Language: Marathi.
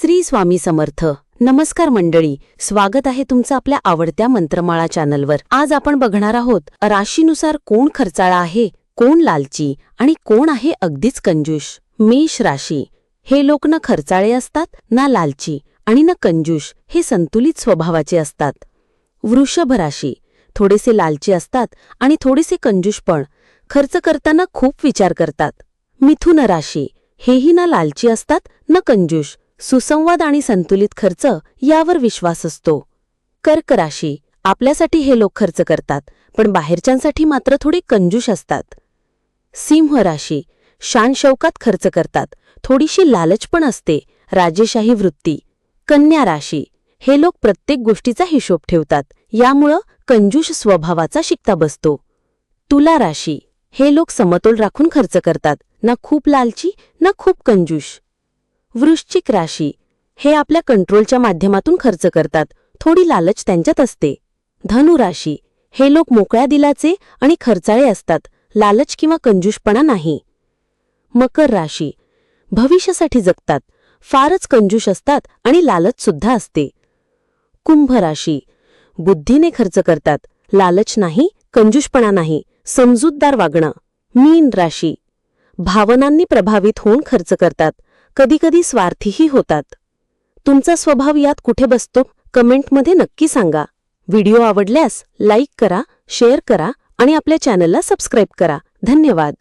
श्री स्वामी समर्थ. नमस्कार मंडळी स्वागत आहे तुमचं आपल्या आवडत्या मंत्रमाळा चॅनलवर. आज आपण बघणार आहोत राशीनुसार कोण खर्चाळा आहे कोण लालची आणि कोण आहे अगदीच कंजूष. मेष राशी. हे लोक न खर्चाळे असतात ना लालची आणि न कंजूष हे संतुलित स्वभावाचे असतात. वृषभ राशी. थोडेसे लालची असतात आणि थोडेसे कंजूष पण. खर्च करताना खूप विचार करतात. मिथुन राशी. हेही ना लालची असतात न कंजूष. सुसंवाद आणि संतुलित खर्च यावर विश्वास असतो. कर्क राशी आपल्यासाठी हे लोक खर्च करतात पण बाहेरच्यांसाठी मात्र थोडे कंजूष असतात. सिंह राशी शान शौकात खर्च करतात थोडीशी लालच पण असते राजेशाही वृत्ती. कन्या राशी हे लोक प्रत्येक गोष्टीचा हिशोब ठेवतात यामुळं कंजूष स्वभावाचा शिकता बसतो. तुला राशी हे लोक समतोल राखून खर्च करतात ना खूप लालची ना खूप कंजूष. वृश्चिक राशी. हे आपल्या कंट्रोलच्या माध्यमातून खर्च करतात. थोडी लालच त्यांच्यात असते. धनु राशी. हे लोक मोकळ्या दिलाचे आणि खर्चाळे असतात. लालच किंवा कंजूषपणा नाही. मकर राशी. भविष्यासाठी जगतात. फारच कंजूष असतात आणि लालच सुद्धा असते. कुंभ राशी. बुद्धीने खर्च करतात. लालच नाही कंजूषपणा नाही. समजूतदार वागणं. मीन राशी. भावनांनी प्रभावित होऊन खर्च करतात. कधीकधी स्वार्थीही होतात. तुमचा स्वभाव यात कुठे बसतो कमेंटमध्ये नक्की सांगा. व्हिडिओ आवडल्यास लाईक करा शेअर करा आणि आपल्या चॅनलला सबस्क्राईब करा. धन्यवाद.